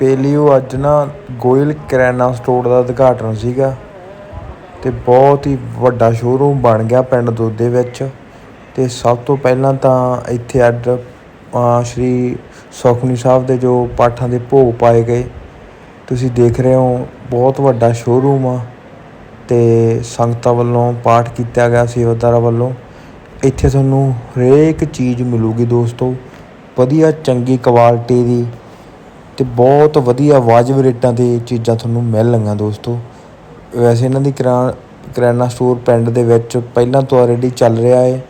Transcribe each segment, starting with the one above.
ਬੇਲੀਓ ਅੱਜ ਨਾ ਗੋਇਲ ਕਰਿਆਨਾ ਸਟੋਰ ਦਾ ਉਦਘਾਟਨ ਸੀਗਾ ਤੇ ਬਹੁਤ ਹੀ ਵੱਡਾ ਸ਼ੋਰੂਮ ਬਣ ਗਿਆ ਪਿੰਡ ਦੋਦੇ ਵਿੱਚ ਤੇ ਸਭ ਤੋਂ ਪਹਿਲਾਂ ਤਾਂ ਇੱਥੇ ਅੱਜ ਸ਼੍ਰੀ ਸੁਖਮਨੀ ਸਾਹਿਬ ਦੇ ਜੋ ਪਾਠਾਂ ਦੇ ਭੋਗ ਪਾਏ ਗਏ। ਤੁਸੀਂ ਦੇਖ ਰਹੇ ਹੋ, ਬਹੁਤ ਵੱਡਾ ਸ਼ੋਰੂਮ ਆ ਤੇ ਸੰਗਤਾਂ ਵੱਲੋਂ ਪਾਠ ਕੀਤਾ ਗਿਆ, ਸੇਵਾਦਾਰਾਂ ਵੱਲੋਂ। ਇੱਥੇ ਤੁਹਾਨੂੰ ਹਰੇਕ ਚੀਜ਼ ਮਿਲੂਗੀ ਦੋਸਤੋ। ਵਧੀਆ, ਚੰਗੀ ਕੁਆਲਿਟੀ ਦੀ ਤੇ ਬਹੁਤ ਵਧੀਆ ਵਾਜਬ ਰੇਟਾਂ ਤੇ ਚੀਜ਼ਾਂ ਤੁਹਾਨੂੰ ਮਿਲਣਗੀਆਂ ਦੋਸਤੋ। ਵੈਸੇ ਇਹਨਾਂ ਦੀ ਕਿਰਾ, ਕਰਿਆਨਾ ਸਟੋਰ ਪਿੰਡ ਦੇ ਵਿੱਚ ਪਹਿਲਾਂ ਤੋਂ ਆਲਰੇਡੀ ਚੱਲ ਰਿਹਾ ਹੈ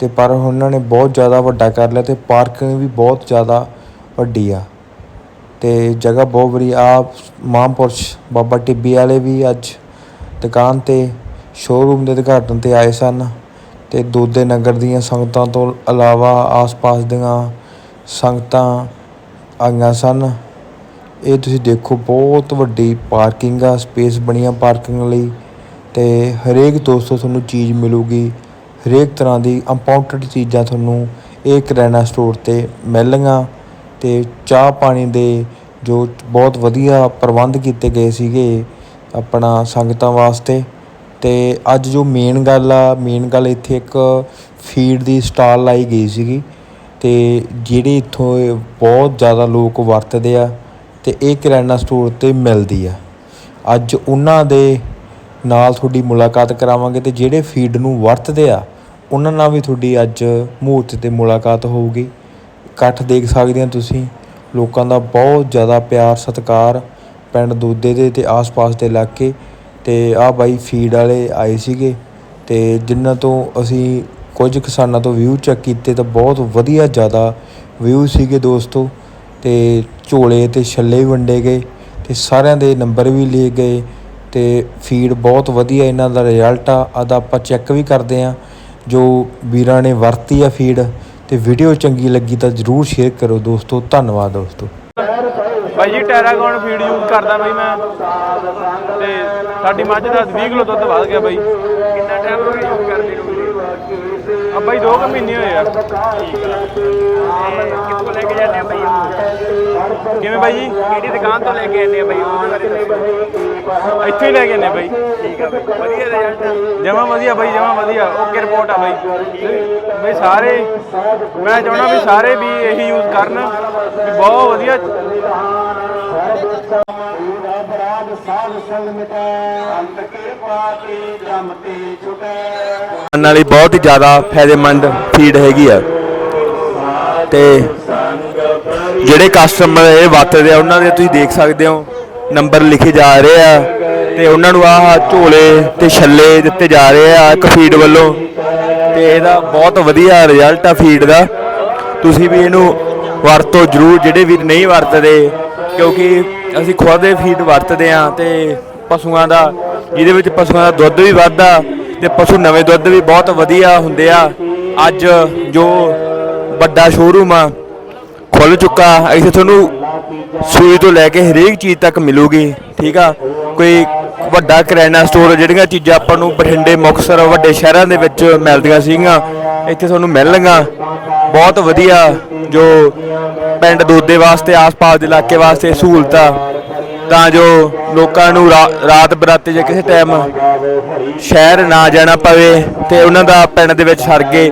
ਤੇ ਪਰ ਹੁਣ ਉਹਨਾਂ ਨੇ ਬਹੁਤ ਜ਼ਿਆਦਾ ਵੱਡਾ ਕਰ ਲਿਆ ਤੇ ਪਾਰਕਿੰਗ ਵੀ ਬਹੁਤ ਜ਼ਿਆਦਾ ਵੱਡੀ ਆ। ਤੇ ਜਗ੍ਹਾ ਬਹੁਤ ਵਧੀਆ ਆ ਮਹਾਂਪੁਰਸ਼ ਬਾਬਾ ਟਿੱਬੀ ਵਾਲੇ ਵੀ ਅੱਜ ਦੁਕਾਨ ਤੇ ਸ਼ੋਰੂਮ ਦੇ ਉਦਘਾਟਨ ਤੇ ਆਏ ਸਨ ਤੇ ਦੋਦੇ ਨਗਰ ਦੀਆਂ ਸੰਗਤਾਂ ਤੋਂ ਇਲਾਵਾ ਆਸ-ਪਾਸ ਦੀਆਂ ਸੰਗਤਾਂ ਆਈਆਂ ਸਨ। ਇਹ ਤੁਸੀਂ ਦੇਖੋ, ਬਹੁਤ ਵੱਡੀ ਪਾਰਕਿੰਗ ਆ, ਸਪੇਸ ਬਣੀਆਂ ਪਾਰਕਿੰਗ ਲਈ ਤੇ ਹਰੇਕ ਦੋਸਤੋ ਤੁਹਾਨੂੰ ਚੀਜ਼ ਮਿਲੂਗੀ। ਹਰੇਕ ਤਰ੍ਹਾਂ ਦੀ ਇੰਪੋਰਟੈਂਟ ਚੀਜ਼ਾਂ ਤੁਹਾਨੂੰ ਇਹ ਕਰਿਆਨਾ ਸਟੋਰ ਤੇ ਮਿਲਣਗੀਆਂ ਤੇ ਚਾਹ ਪਾਣੀ ਦੇ ਜੋ ਬਹੁਤ ਵਧੀਆ ਪ੍ਰਬੰਧ ਕੀਤੇ ਗਏ ਸੀਗੇ ਆਪਣਾ ਸੰਗਤਾਂ ਵਾਸਤੇ। ਤੇ ਅੱਜ ਜੋ ਮੇਨ ਗੱਲ ਆ ਮੇਨ ਗੱਲ ਇੱਥੇ ਇੱਕ ਫੀਡ ਦੀ ਸਟਾਲ ਲਾਈ ਗਈ ਸੀਗੀ। ਅਤੇ ਜਿਹੜੇ ਇੱਥੋਂ ਬਹੁਤ ਜ਼ਿਆਦਾ ਲੋਕ ਵਰਤਦੇ ਆ ਅਤੇ ਇਹ ਕਰਿਆਨਾ ਸਟੋਰ ਤੇ ਮਿਲਦੀ ਆ। ਅੱਜ ਉਹਨਾਂ ਦੇ ਨਾਲ ਤੁਹਾਡੀ ਮੁਲਾਕਾਤ ਕਰਾਵਾਂਗੇ ਅਤੇ ਜਿਹੜੇ ਫੀਡ ਨੂੰ ਵਰਤਦੇ ਆ, ਉਹਨਾਂ ਨਾਲ ਵੀ ਤੁਹਾਡੀ ਅੱਜ ਮੂਹਰਤ ਤੇ ਮੁਲਾਕਾਤ ਹੋਊਗੀ। ਇਕੱਠ ਦੇਖ ਸਕਦੇ ਆ ਤੁਸੀਂ, ਲੋਕਾਂ ਦਾ ਬਹੁਤ ਜ਼ਿਆਦਾ ਪਿਆਰ, ਸਤਿਕਾਰ ਪਿੰਡ ਦੋਦੇ ਦੇ ਅਤੇ ਆਸ-ਪਾਸ ਦੇ ਇਲਾਕੇ। ਅਤੇ ਆਹ ਬਾਈ ਫੀਡ ਵਾਲੇ ਆਏ ਸੀਗੇ ਅਤੇ ਜਿਨ੍ਹਾਂ ਤੋਂ ਅਸੀਂ ਕੁਝ ਕਿਸਾਨਾਂ ਤੋਂ ਵਿਊ ਚੈੱਕ ਕੀਤੇ ਤਾਂ ਬਹੁਤ ਵਧੀਆ ਜ਼ਿਆਦਾ ਵਿਊ ਸੀਗੇ ਦੋਸਤੋ ਤੇ ਝੋਲੇ ਤੇ ਛੱਲੇ ਵੀ ਵੰਡੇ ਗਏ ਤੇ ਸਾਰਿਆਂ ਦੇ ਨੰਬਰ ਵੀ ਲਏ ਗਏ ਤੇ ਫੀਡ ਬਹੁਤ ਵਧੀਆ ਇਹਨਾਂ ਦਾ ਰਿਜ਼ਲਟ ਆ। ਆਦਾ ਆਪਾਂ ਚੈੱਕ ਵੀ ਕਰਦੇ ਆ ਜੋ ਵੀਰਾਂ ਨੇ ਵਰਤੀ ਆ ਫੀਡ ਤੇ ਵੀਡੀਓ ਚੰਗੀ ਲੱਗੀ ਤਾਂ ਜਰੂਰ ਸ਼ੇਅਰ ਕਰੋ ਦੋਸਤੋ। ਧੰਨਵਾਦ ਦੋਸਤੋ। ਭਾਈ ਜੀ, ਟੈਰਾਗੌਨ ਫੀਡ ਯੂਜ਼ ਕਰਦਾ ਬਈ ਮੈਂ। ਤੇ ਸਾਡੀ ਮੱਝ ਦਾ 20 ਕਿਲੋ ਦੁੱਧ ਵੱਧ ਗਿਆ ਬਈ। ਕਿੰਨਾ ਟਾਈਮ ਹੋ ਗਿਆ ਯੂਜ਼ ਕਰਦੇ ਨੂੰ? ਆ ਬਾਈ 2 ਮਹੀਨੇ ਹੋਏ ਆ। ਕਿੱਥੋਂ ਲੈ ਕੇ ਜਾਂਦੇ ਆ ਬਈ ਉਹ ਕਿਵੇਂ ਬਾਈ ਜੀ? ਕਿਹੜੀ ਦੁਕਾਨ ਤੋਂ ਲੈ ਕੇ ਆਉਂਦੇ ਆ ਬਈ ਉਹਦੇ ਬਾਰੇ ਦੱਸੋ ਇੱਥੇ ਹੀ ਲੈ ਕੇ ਆਨੇ ਬਾਈ। ਠੀਕ ਆ ਬਈ। ਵਧੀਆ ਰਿਜ਼ਲਟ ਜਮਾ ਵਧੀਆ ਬਾਈ ਜਮਾ ਵਧੀਆ। ਓਕੇ ਰਿਪੋਰਟ ਆ ਬਾਈ। ਬਈ ਸਾਰੇ ਮੈਂ ਚਾਹਣਾ ਵੀ ਸਾਰੇ ਵੀ ਇਹੀ ਯੂਜ਼ ਕਰਨ। ਵੀ ਬਹੁਤ ਵਧੀਆ। ਨਾਲ ਹੀ ਬਹੁਤ ਹੀ ਜ਼ਿਆਦਾ ਫਾਇਦੇਮੰਦ ਫੀਡ ਹੈਗੀ ਆ। ਤੇ ਜਿਹੜੇ ਕਸਟਮਰ ਇਹ ਵਰਤਦੇ ਆ ਉਹਨਾਂ ਦੇ ਤੁਸੀਂ ਦੇਖ ਸਕਦੇ ਹੋ ਨੰਬਰ ਲਿਖੇ ਜਾ ਰਹੇ ਆ। ਤੇ ਉਹਨਾਂ ਨੂੰ ਆਹ ਝੋਲੇ ਤੇ ਛੱਲੇ ਦਿੱਤੇ ਜਾ ਰਹੇ ਆ ਇੱਕ ਫੀਡ ਵੱਲੋਂ। ਤੇ ਇਹਦਾ ਬਹੁਤ ਵਧੀਆ ਰਿਜ਼ਲਟ ਆ ਫੀਡ ਦਾ। ਤੁਸੀਂ ਵੀ ਇਹਨੂੰ ਵਰਤੋ ਜਰੂਰ ਜਿਹੜੇ ਵੀਰ ਨਹੀਂ ਵਰਤਦੇ ਕਿਉਂਕਿ ਅਸੀਂ ਖੁਦ ਦੇ ਫੀਡ ਵਰਤਦੇ ਆ ਤੇ ਪਸ਼ੂਆਂ ਦਾ, ਜਿਹਦੇ ਵਿੱਚ ਪਸ਼ੂਆਂ ਦਾ ਦੁੱਧ ਵੀ ਵੱਧਦਾ ਤੇ ਪਸ਼ੂ ਨਵੇਂ ਦੁੱਧ ਵੀ ਬਹੁਤ ਵਧੀਆ ਹੁੰਦੇ ਆ। ਅੱਜ ਜੋ ਵੱਡਾ ਸ਼ੋਰੂਮ ਆ ਖੁੱਲ ਚੁੱਕਾ, ਇੱਥੇ ਤੁਹਾਨੂੰ ਸੂਈ ਤੋਂ ਲੈ ਕੇ ਹਰੇਕ ਚੀਜ਼ ਤੱਕ ਮਿਲੂਗੀ, ਠੀਕ ਆ? ਕੋਈ ਵੱਡਾ ਕਰਿਆਨਾ ਸਟੋਰ ਜਿਹੜੀਆਂ ਚੀਜ਼ਾਂ ਆਪਾਂ ਨੂੰ ਬਠਿੰਡੇ, ਮੁਕਤਸਰ, ਵੱਡੇ ਸ਼ਹਿਰਾਂ ਦੇ ਵਿੱਚ ਮਿਲਦੀਆਂ ਸੀਗੀਆਂ, ਇੱਥੇ ਤੁਹਾਨੂੰ ਮਿਲਣਗੀਆਂ। ਬਹੁਤ ਵਧੀਆ ਜੋ ਪਿੰਡ ਦੋਦੇ ਵਾਸਤੇ, ਆਸ-ਪਾਸ ਦੇ ਇਲਾਕੇ ਵਾਸਤੇ ਸਹੂਲਤਾਂ ਤਾਂ ਜੋ ਲੋਕਾਂ ਨੂੰ ਰਾ- ਰਾਤ ਬਰਾਤੇ ਜੇ ਕਿਸੇ ਟਾਈਮ ਸ਼ਹਿਰ ਨਾ ਜਾਣਾ ਪਵੇ ਤੇ ਉਹਨਾਂ ਦਾ ਪਿੰਡ ਦੇ ਵਿੱਚ ਸਰਗੇ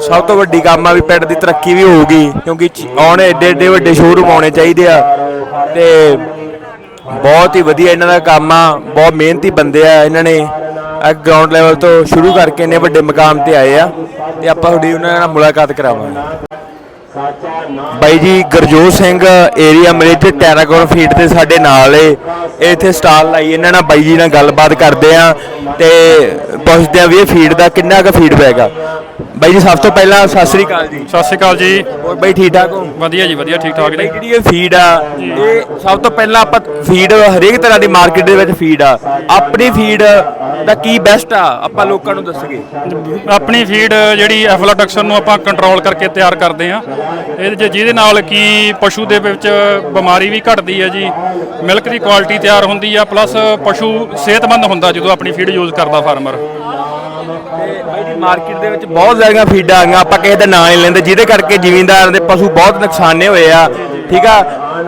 ਸਭ ਤੋਂ ਵੱਡੀ ਕੰਮ ਆ ਵੀ ਪਿੰਡ ਦੀ ਤਰੱਕੀ ਵੀ ਹੋਊਗੀ, ਕਿਉਂਕਿ ਚ- ਆਉਣੇ ਏਡੇ ਏਡੇ ਵੱਡੇ ਸ਼ੋਰੂਮ ਆਉਣੇ ਚਾਹੀਦੇ ਆ ਤੇ ਬਹੁਤ ਹੀ ਵਧੀਆ ਇਹਨਾਂ ਦਾ ਕੰਮ ਆ, ਬਹੁਤ ਮਿਹਨਤੀ ਬੰਦੇ ਆ ਇਹਨਾਂ ਨੇ। ਗਰਾਊਂਡ ਲੈਵਲ ਤੋਂ ਸ਼ੁਰੂ ਕਰਕੇ ਇੰਨੇ ਵੱਡੇ ਮਕਾਮ ਤੇ ਆਏ ਆ ਤੇ ਆਪਾਂ ਤੁਹਾਡੀ ਉਹਨਾਂ ਨਾਲ ਮੁਲਾਕਾਤ ਕਰਾਵਾਂਗੇ। ਬਾਈ ਜੀ, Gurjot Singh area Malout Tarragon feed ਤੇ ਸਾਡੇ ਨਾਲ ਏ। ਇਹ ਇੱਥੇ ਸਟਾਲ ਲਾਈ ਇਹਨਾਂ ਨਾਲ ਬਾਈ ਜੀ ਨਾਲ ਗੱਲਬਾਤ ਕਰਦੇ ਆ ਤੇ ਪੁੱਛਦੇ ਆ ਵੀ ਇਹ ਫੀਡ ਦਾ ਕਿੰਨਾ ਕੁ ਫੀਡਬੈਕ ਆ ਬਾਈ ਜੀ ਸਭ ਤੋਂ ਪਹਿਲਾਂ ਸਤਿ ਸ੍ਰੀ ਅਕਾਲ ਜੀ। ਸਤਿ ਸ਼੍ਰੀ ਅਕਾਲ ਜੀ। ਹੋਰ ਬਾਈ ਠੀਕ ਠਾਕ ਹੋ? ਵਧੀਆ ਜੀ ਵਧੀਆ ਠੀਕ ਠਾਕ ਬਾਈ ਜੀ ਜਿਹੜੀ ਇਹ ਫੀਡ ਆ ਇਹ ਸਭ ਤੋਂ ਪਹਿਲਾਂ ਆਪਾਂ ਫੀਡ ਹਰੇਕ ਤਰ੍ਹਾਂ ਦੀ ਮਾਰਕੀਟ ਦੇ ਵਿੱਚ ਫੀਡ ਆ। ਆਪਣੀ ਫੀਡ ਦਾ ਕੀ ਬੈਸਟ ਆ ਆਪਾਂ ਲੋਕਾਂ ਨੂੰ ਦੱਸਗੇ ਆਪਣੀ ਫੀਡ ਜਿਹੜੀ ਐਫਲਾਟਕਸ਼ਨ ਨੂੰ ਆਪਾਂ ਕੰਟਰੋਲ ਕਰਕੇ ਤਿਆਰ ਕਰਦੇ ਆ ਇਹਦੇ 'ਚ ਜਿਹਦੇ ਨਾਲ ਕੀ ਪਸ਼ੂ ਦੇ ਵਿੱਚ ਬਿਮਾਰੀ ਵੀ ਘਟਦੀ ਹੈ ਜੀ ਮਿਲਕ ਦੀ ਕੁਆਲਿਟੀ ਤਿਆਰ ਹੁੰਦੀ ਆ ਪਲੱਸ ਪਸ਼ੂ ਸਿਹਤਮੰਦ ਹੁੰਦਾ ਜਦੋਂ ਆਪਣੀ ਫੀਡ ਯੂਜ਼ ਕਰਦਾ ਫਾਰਮਰ ਤੇ ਮਾਰਕੀਟ ਦੇ ਵਿੱਚ ਬਹੁਤ ਜ਼ਿਆਦਾ ਫੀਡਾਂ ਆ ਗਈਆਂ, ਆਪਾਂ ਕਿਸੇ ਦਾ ਨਾਂ ਨਹੀਂ ਲੈਂਦੇ, ਜਿਹਦੇ ਕਰਕੇ ਜ਼ਿਮੀਂਦਾਰਾਂ ਦੇ ਪਸ਼ੂ ਬਹੁਤ ਨੁਕਸਾਨੇ ਹੋਏ ਆ, ਠੀਕ ਆ?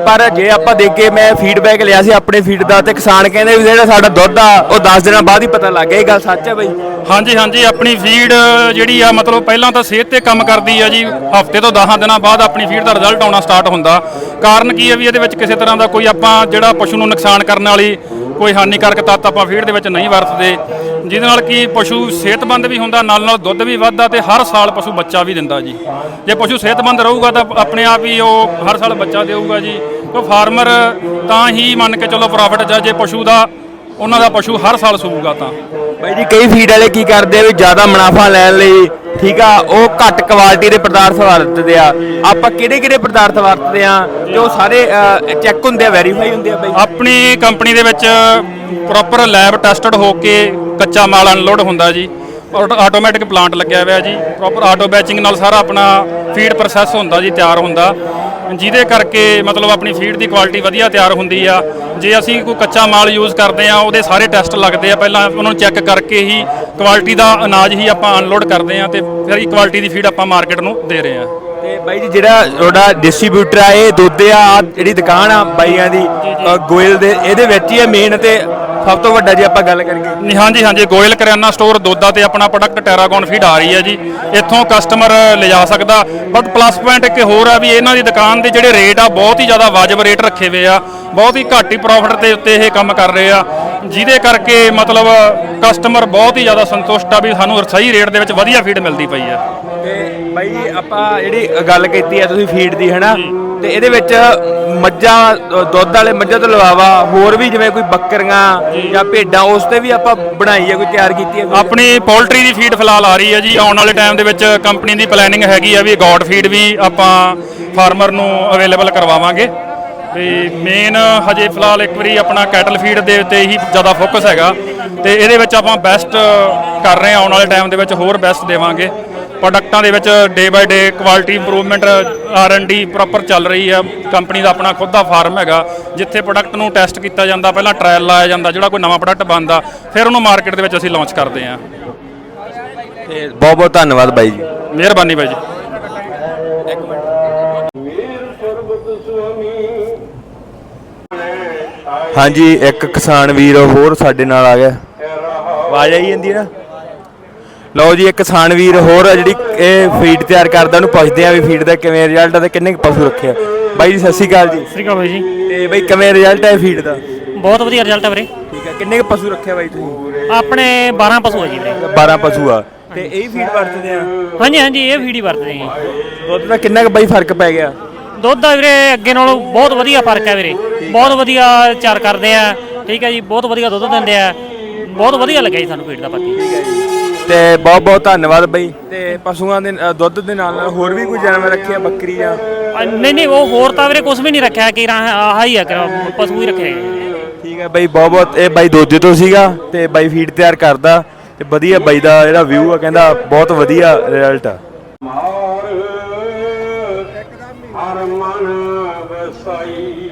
ਪਰ ਜੇ ਆਪਾਂ ਦੇਖੇ ਮੈਂ ਫੀਡਬੈਕ ਲਿਆ ਸੀ ਆਪਣੇ ਫੀਡ ਦਾ, ਤੇ ਕਿਸਾਨ ਕਹਿੰਦੇ ਵੀ ਜਿਹੜਾ ਸਾਡਾ ਦੁੱਧ ਆ, ਉਹ 10 ਦਿਨਾਂ ਬਾਅਦ ਹੀ ਪਤਾ ਲੱਗ ਗਿਆ, ਇਹ ਗੱਲ ਸੱਚ ਹੈ ਬਈ? ਹਾਂਜੀ ਹਾਂਜੀ, ਆਪਣੀ ਫੀਡ ਜਿਹੜੀ ਆ, ਮਤਲਬ ਪਹਿਲਾਂ ਤਾਂ ਸਿਹਤ ਤੇ ਕੰਮ ਕਰਦੀ ਆ ਜੀ, ਹਫ਼ਤੇ ਤੋਂ 10 ਦਿਨਾਂ ਬਾਅਦ ਆਪਣੀ ਫੀਡ ਦਾ ਰਿਜ਼ਲਟ ਆਉਣਾ ਸਟਾਰਟ ਹੁੰਦਾ। ਕਾਰਨ ਕੀ ਹੈ ਵੀ ਇਹਦੇ ਵਿੱਚ ਕਿਸੇ ਤਰ੍ਹਾਂ ਦਾ ਕੋਈ ਆਪਾਂ ਜਿਹੜਾ ਪਸ਼ੂ ਨੂੰ ਨੁਕਸਾਨ ਕਰਨ ਵਾਲੀ ਕੋਈ ਹਾਨੀਕਾਰਕ ਤੱਤ ਆਪਾਂ ਫੀਡ ਦੇ ਵਿੱਚ ਨਹੀਂ ਵਰਤਦੇ, ਜਿਹਦੇ ਨਾਲ ਕੀ ਪਸ਼ੂ ਸਿਹਤਮੰਦ ਵੀ ਹੁੰਦਾ, ਨਾਲ ਨਾਲ ਦੁੱਧ ਵੀ ਵੱਧਦਾ ਤੇ ਹਰ ਸਾਲ ਪਸ਼ੂ ਬੱਚਾ ਵੀ ਦਿੰਦਾ ਜੀ। ਜੇ ਪਸ਼ੂ ਸਿਹਤਮੰਦ ਰਹੂਗਾ ਤਾਂ ਆਪਣੇ ਆਪ ਹੀ ਉਹ ਹਰ ਸਾਲ ਬੱਚਾ ਦੇਊਗਾ ਜੀ। ਤਾਂ ਫਾਰਮਰ ਤਾਂ ਹੀ ਮੰਨ ਕੇ ਚਲੋ ਪ੍ਰੋਫਿਟ ਜੇ ਪਸ਼ੂ ਦਾ, ਉਹਨਾਂ ਦਾ ਪਸ਼ੂ ਹਰ ਸਾਲ ਸੂਗਾ ਤਾਂ। ਬਾਈ ਜੀ, ਕਈ ਫੀਡ ਵਾਲੇ ਕੀ ਕਰਦੇ ਆ ਵੀ ਜ਼ਿਆਦਾ ਮੁਨਾਫਾ ਲੈਣ ਲਈ ਠੀਕ ਆ, ਉਹ ਘੱਟ ਕੁਆਲਿਟੀ ਦੇ ਪਦਾਰਥ ਵਰਤਦੇ ਆ। ਆਪਾਂ ਕਿਹੜੇ ਕਿਹੜੇ ਪਦਾਰਥ ਵਰਤਦੇ ਆ ਉਹ ਸਾਰੇ ਚੈੱਕ ਹੁੰਦੇ ਆ ਵੈਰੀਫਾਈ ਹੁੰਦੇ ਆ ਬਾਈ? ਆਪਣੀ ਕੰਪਨੀ ਦੇ ਵਿੱਚ ਪ੍ਰੋਪਰ ਲੈਬ ਟੈਸਟਡ ਹੋ ਕੇ ਕੱਚਾ ਮਾਲ ਅਨਲੋਡ ਹੁੰਦਾ ਜੀ। ਆਟੋਮੈਟਿਕ ਪਲਾਂਟ ਲੱਗਿਆ ਹੋਇਆ ਜੀ। ਪ੍ਰੋਪਰ ਆਟੋ ਬੈਚਿੰਗ ਨਾਲ ਸਾਰਾ ਆਪਣਾ ਫੀਡ ਪ੍ਰੋਸੈਸ ਹੁੰਦਾ ਜੀ ਤਿਆਰ ਹੁੰਦਾ। ਜਿਹਦੇ ਕਰਕੇ ਮਤਲਬ ਆਪਣੀ ਫੀਡ ਦੀ ਕੁਆਲਿਟੀ ਵਧੀਆ ਤਿਆਰ ਹੁੰਦੀ ਆ। ਜੇ ਅਸੀਂ ਕੋਈ ਕੱਚਾ ਮਾਲ ਯੂਜ਼ ਕਰਦੇ ਆ ਉਹਦੇ ਸਾਰੇ ਟੈਸਟ ਲੱਗਦੇ ਆ। ਪਹਿਲਾਂ ਉਹਨਾਂ ਨੂੰ ਚੈੱਕ ਕਰਕੇ ਹੀ ਕੁਆਲਿਟੀ ਦਾ ਅਨਾਜ ਹੀ ਆਪਾਂ ਅਨਲੋਡ ਕਰਦੇ ਆ ਤੇ ਫਿਰ ਇਹ ਕੁਆਲਿਟੀ ਦੀ ਫੀਡ ਆਪਾਂ ਮਾਰਕੀਟ ਨੂੰ ਦੇ ਰਹੇ ਆ। ਤੇ ਬਾਈ ਜੀ ਜਿਹੜਾ ਤੁਹਾਡਾ ਡਿਸਟ੍ਰੀਬਿਊਟਰ ਆ ਇਹ ਦੁੱਧ ਆ ਜਿਹੜੀ ਦੁਕਾਨ ਆ ਬਾਈਆਂ ਦੀ ਗੋਇਲ ਦੇ ਇਹਦੇ ਵਿੱਚ ਹੀ ਹੈ ਮੇਨ ਤੇ ਸਭ ਤੋਂ ਵੱਡਾ ਜੇ ਆਪਾਂ ਗੱਲ ਕਰੀਏ। ਨਹੀਂ, ਹਾਂਜੀ ਹਾਂਜੀ, ਗੋਇਲ ਕਰਿਆਨਾ ਸਟੋਰ, ਦੋਦਾ ਤੇ ਆਪਣਾ ਪ੍ਰੋਡਕਟ ਟੈਰਾਗਨ ਫੀਡ ਆ ਰਹੀ ਹੈ ਜੀ। ਇੱਥੋਂ ਕਸਟਮਰ ਲਿਜਾ ਸਕਦਾ। ਬਟ ਪਲੱਸ ਪੁਆਇੰਟ ਇੱਕ ਹੋਰ ਆ ਵੀ ਇਹਨਾਂ ਦੀ ਦੁਕਾਨ ਦੇ ਜਿਹੜੇ ਰੇਟ ਆ, ਬਹੁਤ ਹੀ ਜ਼ਿਆਦਾ ਵਾਜਬ ਰੇਟ ਰੱਖੇ ਹੋਏ ਆ। ਬਹੁਤ ਹੀ ਘੱਟ ਹੀ ਪ੍ਰੋਫਿਟ ਦੇ ਉੱਤੇ ਇਹ ਕੰਮ ਕਰ ਰਹੇ ਆ। ਜਿਹਦੇ ਕਰਕੇ ਮਤਲਬ ਕਸਟਮਰ ਬਹੁਤ ਹੀ ਜ਼ਿਆਦਾ ਸੰਤੁਸ਼ਟ ਆ ਵੀ ਸਾਨੂੰ ਸਹੀ ਰੇਟ ਦੇ ਵਿੱਚ ਵਧੀਆ ਫੀਡ ਮਿਲਦੀ ਪਈ ਆ ਤੇ ਬਾਈ ਆਪਾਂ ਜਿਹੜੀ ਗੱਲ ਕੀਤੀ ਆ ਤੁਸੀਂ ਫੀਡ ਦੀ ਹੈਨਾ? ਤੇ ਇਹਦੇ ਵਿੱਚ ਮੱਝਾਂ ਦੁੱਧ ਵਾਲੇ ਮੱਝਾਂ ਤੋਂ ਇਲਾਵਾ ਹੋਰ ਵੀ ਜਿਵੇਂ ਕੋਈ ਬੱਕਰੀਆਂ ਜਾਂ। ਭੇਡਾਂ ਉਸ ਤੇ ਵੀ ਆਪਾਂ ਬਣਾਈ ਹੈ ਕੋਈ ਤਿਆਰ ਕੀਤੀ ਹੈ? ਆਪਣੀ ਪੋਲਟਰੀ ਦੀ ਫੀਡ ਫਿਲਹਾਲ ਆ ਰਹੀ ਹੈ ਜੀ। ਆਉਣ ਵਾਲੇ ਟਾਈਮ ਦੇ ਵਿੱਚ ਕੰਪਨੀ ਦੀ ਪਲੈਨਿੰਗ ਹੈਗੀ ਆ ਵੀ ਗੋਡ ਫੀਡ ਵੀ ਆਪਾਂ ਫਾਰਮਰ ਨੂੰ ਅਵੇਲੇਬਲ ਕਰਵਾਵਾਂਗੇ। ਤੇ ਮੇਨ ਹਜੇ ਫਿਲਹਾਲ ਇੱਕ ਵਾਰੀ ਆਪਣਾ ਕੈਟਲ ਫੀਡ ਦੇ ਉੱਤੇ ਹੀ ਜ਼ਿਆਦਾ ਫੋਕਸ ਹੈਗਾ। ਤੇ ਇਹਦੇ ਵਿੱਚ ਆਪਾਂ ਬੈਸਟ ਕਰ ਰਹੇ ਹਾਂ ਆਉਣ ਵਾਲੇ ਟਾਈਮ ਦੇ ਵਿੱਚ ਹੋਰ ਬੈਸਟ ਦੇਵਾਂਗੇ। ਪ੍ਰੋਡਕਟਾਂ ਦੇ ਵਿੱਚ day by day quality improvement R and D proper ਚੱਲ ਰਹੀ ਹੈ। ਕੰਪਨੀ ਦਾ ਆਪਣਾ ਖੁਦ ਦਾ ਫਾਰਮ ਹੈਗਾ ਜਿੱਥੇ ਪ੍ਰੋਡਕਟ ਨੂੰ ਟੈਸਟ ਕੀਤਾ ਜਾਂਦਾ ਪਹਿਲਾਂ ਟ੍ਰਾਇਲ ਲਾਇਆ ਜਾਂਦਾ ਜਿਹੜਾ ਕੋਈ ਨਵਾਂ ਪ੍ਰੋਡਕਟ ਬਣਦਾ ਫਿਰ ਉਹਨੂੰ ਮਾਰਕੀਟ ਦੇ ਵਿੱਚ ਅਸੀਂ ਲਾਂਚ ਕਰਦੇ ਹਾਂ। ਤੇ ਬਹੁਤ ਬਹੁਤ ਧੰਨਵਾਦ ਬਾਈ ਜੀ। ਮਿਹਰਬਾਨੀ ਬਾਈ ਜੀ। ਹਾਂਜੀ ਇੱਕ ਕਿਸਾਨ ਵੀਰ ਹੋਰ ਸਾਡੇ ਨਾਲ ਆ ਗਿਆ। ਆਵਾਜ਼ ਆਈ ਜਾਂਦੀ ਨਾ? ਲਓ ਜੀ ਇੱਕ ਕਿਸਾਨ ਵੀਰ ਹੋਰ ਆ ਜਿਹੜੀ ਇਹ ਫੀਡ ਤਿਆਰ ਕਰਦਾ ਉਹਨੂੰ ਪੁੱਛਦੇ ਆ ਵੀ ਫੀਡ ਦਾ ਕਿਵੇਂ ਰਿਜ਼ਲਟ ਆ ਤੇ ਕਿੰਨੇ ਕੁ ਪਸ਼ੂ ਰੱਖਿਆ ਬਾਈ ਜੀ ਸਤਿ ਸ਼੍ਰੀ ਅਕਾਲ ਜੀ। ਸ੍ਰੀ ਅਕਾਲ ਬਾਈ ਜੀ। ਤੇ ਬਾਈ ਕਿਵੇਂ ਰਿਜ਼ਲਟ ਹੈ ਫੀਡ ਦਾ? ਬਹੁਤ ਵਧੀਆ ਰਿਜ਼ਲਟ ਹੈ ਵੀਰੇ। ਠੀਕ ਹੈ ਕਿੰਨੇ ਕੁ ਪਸ਼ੂ ਰੱਖਿਆ ਬਾਈ ਤੁਸੀਂ? ਆਪਣੇ 12 ਪਸ਼ੂ ਹੈ ਜੀ ਵੀਰੇ। 12 ਪਸ਼ੂ ਆ। ਤੇ ਇਹ ਫੀਡ ਵਰਤਦੇ ਆ? ਹਾਂਜੀ ਹਾਂਜੀ ਇਹ ਫੀਡ ਹੀ ਵਰਤਦੇ ਜੀ। ਦੁੱਧ ਦਾ ਕਿੰਨਾ ਕੁ ਬਾਈ ਫ਼ਰਕ ਪੈ ਗਿਆ? ਦੁੱਧ ਦਾ ਵੀਰੇ ਅੱਗੇ ਨਾਲੋਂ ਬਹੁਤ ਵਧੀਆ ਫ਼ਰਕ ਹੈ ਵੀਰੇ। ਬਹੁਤ ਵਧੀਆ ਚਾਰ ਕਰਦੇ ਆ। ਠੀਕ ਹੈ ਜੀ ਬਹੁਤ ਵਧੀਆ ਦੁੱਧ ਦਿੰਦੇ ਆ। ਬਹੁਤ ਵਧੀਆ ਲੱਗਿਆ ਜੀ ਸਾਨੂੰ ਫੀਡ ਦਾ ਬਾਕੀ ਤੇ ਬਹੁਤ ਬਹੁਤ ਧੰਨਵਾਦ ਬਾਈ। ਤੇ ਪਸ਼ੂਆਂ ਦੇ ਅ, ਦੁੱਧ ਦੇ ਨਾਲ ਨਾਲ ਹੋਰ ਵੀ ਕੋਈ ਜਾਨਵਰ ਰੱਖਿਆ ਬੱਕਰੀ ਆ ਅ, ਨਹੀਂ ਨਹੀਂ ਉਹ ਹੋਰ ਤਾਂ ਵੀਰੇ ਕੁਝ ਵੀ ਨਹੀਂ ਰੱਖਿਆ ਕਿ ਆਹ ਹੀ ਆ ਕਿ ਪਸ਼ੂ ਹੀ ਰੱਖੇ ਆ। ਠੀਕ ਹੈ ਬਾਈ ਬਹੁਤ ਬਹੁਤ ਇਹ ਬਾਈ ਦੋਦੇ ਤੋਂ ਸੀਗਾ ਤੇ ਬਾਈ ਫੀਡ ਤਿਆਰ ਕਰਦਾ ਤੇ ਵਧੀਆ ਬਾਈ ਦਾ ਜਿਹੜਾ ਵਿਊ ਆ ਕਹਿੰਦਾ ਬਹੁਤ ਵਧੀਆ ਰਿਜ਼ਲਟ ਆ ਹਰ ਮਨ ਵਸਾਈ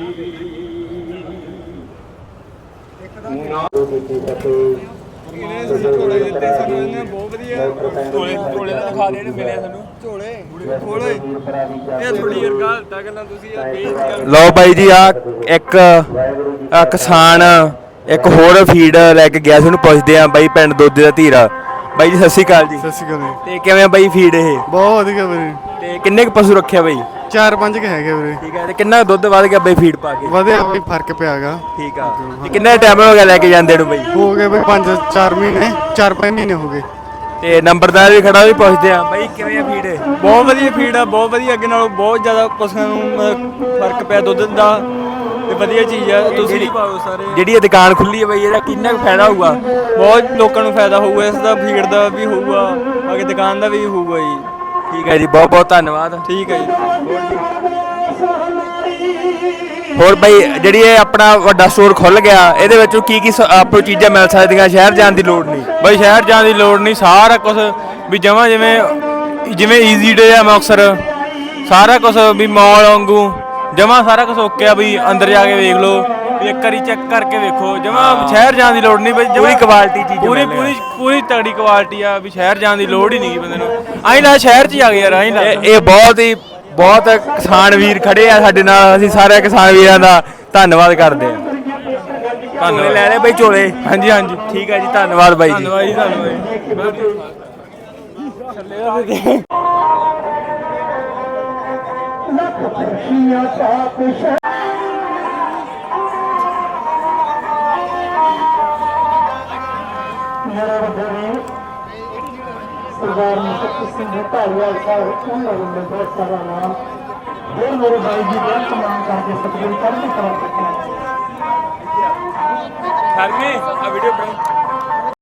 ਲਓ ਬਾਈ ਜੀ ਆ ਇੱਕ ਆ ਕਿਸਾਨ ਇੱਕ ਹੋਰ ਫੀਡ ਲੈ ਕੇ ਗਿਆ ਸੀ ਉਹਨੂੰ ਪੁੱਛਦੇ ਆ ਬਾਈ ਪਿੰਡ ਦੋਦੇ ਦਾ ਧੀਰਾ। ਬਾਈ ਜੀ ਸਤਿ ਸ਼੍ਰੀ ਅਕਾਲ ਜੀ। ਸਤਿ ਸ਼੍ਰੀ ਅਕਾਲ ਜੀ। ਤੇ ਕਿਵੇਂ ਆ ਬਾਈ ਫੀਡ ਇਹ? ਬਹੁਤ ਵਧੀਆ ਵੀਰੇ। ਤੇ ਕਿੰਨੇ ਕੁ ਪਸ਼ੂ ਰੱਖਿਆ ਬਾਈ? ਚਾਰ ਪੰਜ ਕੇ ਹੈਗੇ ਵੀਰੇ। ਠੀਕ ਹੈ ਤੇ ਕਿੰਨਾ ਦੁੱਧ ਵੱਧ ਗਿਆ ਬਾਈ ਫੀਡ ਪਾ ਕੇ? ਵਧੀਆ ਵੀ ਫ਼ਰਕ ਪਿਆਗਾ। ਠੀਕ ਆ ਤੇ ਕਿੰਨਾ ਟਾਈਮ ਹੋ ਗਿਆ ਲੈ ਕੇ ਜਾਂਦੇ ਨੂੰ ਬਾਈ? ਹੋ ਗਏ ਬਈ ਪੰਜ ਚਾਰ ਮਹੀਨੇ ਚਾਰ ਪੰਜ ਮਹੀਨੇ ਹੋ ਗਏ। ਤੇ ਨੰਬਰਦਾਰ ਵੀ ਖੜਾ ਵੀ ਪੁੱਛਦੇ ਆ ਬਾਈ ਕਿਵੇਂ ਆ ਫੀਡ ਇਹ ਬਹੁਤ ਵਧੀਆ ਫੀਡ ਆ ਬਹੁਤ ਵਧੀਆ ਅੱਗੇ ਨਾਲੋਂ ਬਹੁਤ ਜ਼ਿਆਦਾ ਪਸ਼ੂਆਂ ਨੂੰ ਅਹ, ਫ਼ਰਕ ਪਿਆ ਦੁੱਧ ਦਾ। ਤੇ ਵਧੀਆ ਚੀਜ਼ ਆ ਤੁਸੀਂ ਵੀ ਪਾਓ ਸਾਰੇ। ਜਿਹੜੀ ਇਹ ਦੁਕਾਨ ਖੁੱਲੀ ਹੈ ਬਾਈ ਇਹਦਾ ਕਿੰਨਾ ਕੁ ਫਾਇਦਾ ਹੋਊਗਾ? ਬਹੁਤ ਲੋਕਾਂ ਨੂੰ ਫਾਇਦਾ ਹੋਊਗਾ ਇਸ ਦਾ ਫੀਡ ਦਾ ਵੀ ਹੋਊਗਾ ਅੱਗੇ ਦੁਕਾਨ ਦਾ ਵੀ ਹੋਊਗਾ ਜੀ। ਠੀਕ ਹੈ ਜੀ। ਬਹੁਤ ਬਹੁਤ ਧੰਨਵਾਦ। ਠੀਕ ਹੈ ਜੀ। ਹੋਰ ਬਾਈ ਜਿਹੜੀ ਇਹ ਆਪਣਾ ਵੱਡਾ ਸਟੋਰ ਖੁੱਲ ਗਿਆ ਇਹਦੇ ਵਿੱਚੋਂ ਕੀ ਕੀ ਸ- ਆਪਾਂ ਚੀਜ਼ਾਂ ਮਿਲ ਸਕਦੀਆਂ? ਸ਼ਹਿਰ ਜਾਣ ਦੀ ਲੋੜ ਨਹੀਂ। ਬਈ ਸ਼ਹਿਰ ਜਾਣ ਦੀ ਲੋੜ ਨਹੀਂ ਸਾਰਾ ਕੁਝ ਵੀ ਜਮਾ ਜਿਵੇਂ ਜਿਵੇਂ ਈਜ਼ੀ ਡੇ ਆ ਮੁਕਤਸਰ ਸਾਰਾ ਕੁਝ ਵੀ ਮਾਲ ਵਾਂਗੂ। ਜਮਾ ਸਾਰਾ ਕੁਝ ਓਕੇ ਆ ਵੀ ਅੰਦਰ ਜਾ ਕੇ ਵੇਖ ਲਓ ਵੀ ਇੱਕ ਵਾਰੀ ਚੈੱਕ ਕਰਕੇ ਵੇਖੋ। ਜਮਾ ਸ਼ਹਿਰ ਜਾਣ ਦੀ ਲੋੜ ਨਹੀਂ ਬਈ ਪੂਰੀ ਕੁਆਲਿਟੀ ਚੀਜ਼ ਪੂਰੀ ਪੂਰੀ ਪੂਰੀ ਤਗੜੀ ਕੁਆਲਿਟੀ ਆ ਵੀ ਸ਼ਹਿਰ ਜਾਣ ਦੀ ਲੋੜ ਹੀ ਨਹੀਂਗੀ ਬੰਦੇ ਨੂੰ। ਆਈ ਨਾ ਸ਼ਹਿਰ 'ਚ ਹੀ ਆ ਗਏ ਯਾਰ ਆਈ ਇਹ ਇਹ ਬਹੁਤ ਹੀ ਬਹੁਤ ਕਿਸਾਨ ਵੀਰ ਖੜੇ ਆ ਸਾਡੇ ਨਾਲ ਅਸੀਂ ਸਾਰੇ ਕਿਸਾਨ ਵੀਰਾਂ ਦਾ ਧੰਨਵਾਦ ਕਰਦੇ ਆ। ਧੰਨਵਾਦ। ਲੈ ਲੈ ਬਾਈ ਝੋਲੇ ਹਾਂਜੀ ਹਾਂਜੀ। ਠੀਕ ਹੈ ਜੀ ਧੰਨਵਾਦ ਬਾਈ ਜੀ। ਧੰਨਵਾਦ ਜੀ ਧੰਨਵਾਦ ਜੀ। ਮੇਰਾ ਵੱਡਾ ਸਰਦਾਰ ਮੁਕਤ ਸਿੰਘ ਢਾਲੀਵਾਲ ਸਾਹਿਬ ਉਹਨਾਂ ਵੱਲੋਂ ਬਹੁਤ ਸਾਰਾ ਨਾਮ ਹੋਰ ਮੇਰੇ ਬਾਈ ਜੀ ਬਹੁਤ ਸਨਮਾਨ ਕਰਦੇ ਸਤਿਗੁਰੂ ਚੜ੍ਹਦੀ ਕਲਾ ਰੱਖਣਾ ਸ਼ਰਮੀ ਆ ਵੀਡੀਓ ਬਣਾ